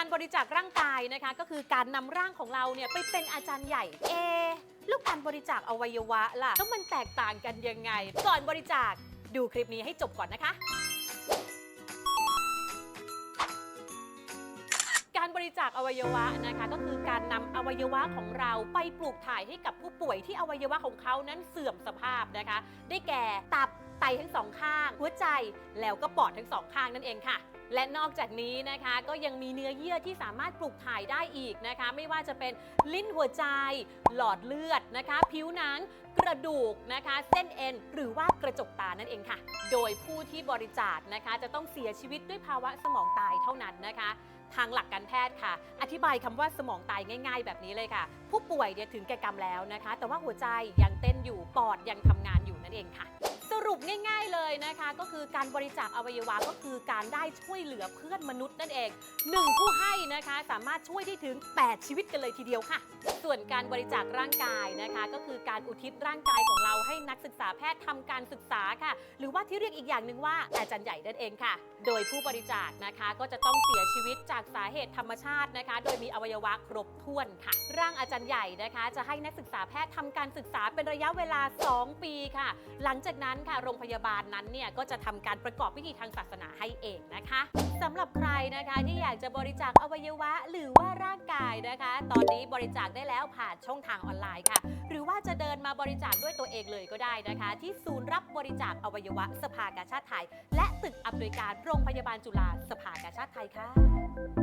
การบริจาคร่างกายนะคะ ก็คือการนำร่างของเราเนี่ยไปเป็นอาจารย์ใหญ่เอแล้วการบริจาคอวัยวะล่ะแล้วมันแตกต่างกันยังไง ก่อนบริจาคดูคลิปนี้ให้จบก่อนนะคะ จาคอวัยวะนะคะ ก็คือการนำอวัยวะของเราไปปลูกถ่ายให้กับผู้ป่วยที่อวัยวะของเขานั้นเสื่อมสภาพนะคะ ได้แก่ตับไตทั้งสองข้าง หัวใจแล้วก็ปอดทั้งสองข้างนั่นเองค่ะ และนอกจากนี้นะคะก็ยังมีเนื้อเยื่อที่สามารถปลูกถ่ายได้อีกนะคะ ไม่ว่าจะเป็นลิ้นหัวใจ หลอดเลือดนะคะ ผิวหนังกระดูกนะคะ เส้นเอ็น หรือว่ากระจกตานั่นเองค่ะ โดยผู้ที่บริจาคนะคะ จะต้องเสียชีวิตด้วยภาวะสมองตายเท่านั้นนะคะ ทางหลักการแพทย์ค่ะ อธิบายคำว่าสมองตายง่าย ๆ แบบนี้เลยค่ะ ผู้ป่วยเนี่ยถึงแก่กรรมแล้วนะคะ แต่ว่าหัวใจยังเต้นอยู่ปอดยังทำงานอยู่นั่นเองค่ะ สรุปง่าย ๆเลยนะคะ ก็คือการบริจาคอวัยวะก็คือการได้ช่วยเหลือเพื่อนมนุษย์นั่นเองหนึ่งผู้ให้นะคะสามารถช่วยได้ถึง 8 ชีวิตกันเลยทีเดียวค่ะ ส่วนการบริจาคร่างกายนะคะ ก็คือการอุทิศร่างกายของเราให้นักศึกษาแพทย์ทำการศึกษาค่ะ หรือว่าที่เรียกอีกอย่างหนึ่งว่าอาจารย์ใหญ่นั่นเองค่ะ โดยผู้บริจาคนะคะก็จะต้องเสียชีวิตจากสาเหตุธรรมชาตินะคะ โดยมีอวัยวะครบถ้วนค่ะ ร่างอาจารย์ใหญ่นะคะ จะให้นักศึกษาแพทย์ทำการศึกษาเป็นระยะเวลา 2 ปีค่ะ หลังจากนั้นค่ะ โรงพยาบาลนั้นเนี่ยก็จะทำการประกอบพิธีทางศาสนาให้เองนะคะสำหรับใครนะคะที่อยากจะบริจาคอวัยวะหรือว่าร่างกายนะคะ ตอนนี้บริจาคได้แล้วผ่านช่องทางออนไลน์ค่ะ หรือว่าจะเดินมาบริจาคด้วยตัวเองเลยก็ได้นะคะ ที่ศูนย์รับบริจาคอวัยวะสภากาชาติไทย และตึกอำนวยการโรงพยาบาลจุฬาสภากาชาติไทยค่ะ